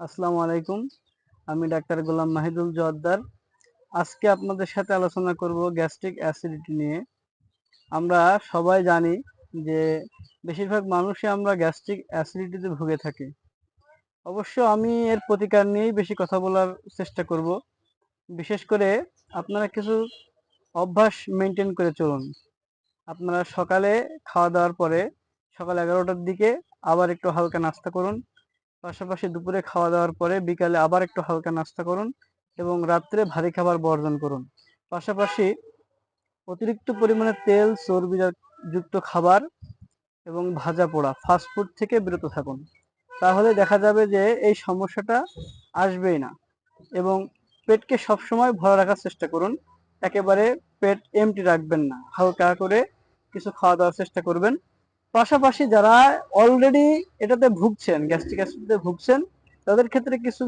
আসসালামু আলাইকুম। আমি ডাক্তার গোলাম মাহিদুল জোয়াদ্দার। আজকে আপনাদের সাথে আলোচনা করব গ্যাস্ট্রিক অ্যাসিডিটি নিয়ে। আমরা সবাই জানি যে বেশিরভাগ মানুষই আমরা গ্যাস্ট্রিক অ্যাসিডিটিতে ভুগে থাকি। অবশ্য আমি এর প্রতিকার নিয়েই বেশি কথা বলার চেষ্টা করব। বিশেষ করে আপনারা কিছু অভ্যাস মেনটেন করে চলুন। আপনারা সকালে খাওয়া দাওয়ার পরে সকাল এগারোটার দিকে আবার একটু হালকা নাস্তা করুন। পাশাপাশি দুপুরে খাওয়া দাওয়ার পরে বিকালে আবার একটু হালকা নাস্তা করুন এবং রাত্রে ভারী খাবার বর্জন করুন। পাশাপাশি অতিরিক্ত পরিমাণে তেল, চর্বি যুক্ত খাবার এবং ভাজা পোড়া ফাস্টফুড থেকে বিরত থাকুন। তাহলে দেখা যাবে যে এই সমস্যাটা আসবেই না এবং পেটকে সবসময় ভরা রাখার চেষ্টা করুন। একেবারে পেট এমটি রাখবেন না। হালকা করে কিছু খাওয়া দাওয়ার চেষ্টা করবেন। পাশাপাশি যারা অলরেডি এটাতে ভুগছেন গ্যাস্ট্রিক অ্যাসিডিতে ভুগছেন, তাদের ক্ষেত্রে কিছু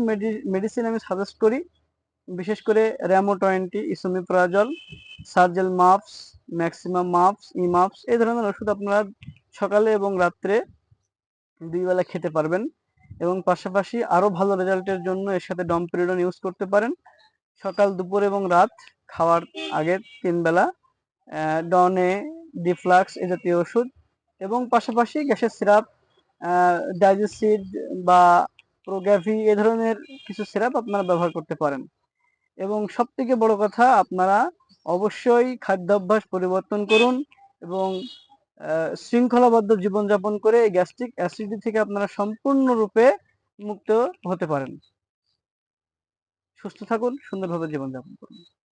মেডিসিন আমি সাজেস্ট করি। বিশেষ করে র্যামো টোয়েন্টি ইসোমিপ্রাজল সার্জেল মাপস ম্যাক্সিমাম মাপস ইমাপস এই ধরনের ওষুধ আপনারা সকালে এবং রাত্রে দুই বেলা খেতে পারবেন। এবং পাশাপাশি আরও ভালো রেজাল্টের জন্য এর সাথে ডমপিরিডন ইউজ করতে পারেন। সকাল, দুপুর এবং রাত খাওয়ার আগে তিন বেলা ডনে ডিফ্লাক্স এ জাতীয় ওষুধ এবং পাশাপাশি গ্যাসের সিরাপ ডাইজেসিড বা প্রোগ্যাভি এ ধরনের কিছু সিরাপ আপনারা ব্যবহার করতে পারেন। এবং সব থেকে বড় কথা, আপনারা অবশ্যই খাদ্যাভ্যাস পরিবর্তন করুন এবং শৃঙ্খলাবদ্ধ জীবনযাপন করে গ্যাস্ট্রিক অ্যাসিডি থেকে আপনারা সম্পূর্ণরূপে মুক্ত হতে পারেন। সুস্থ থাকুন, সুন্দরভাবে জীবনযাপন করুন।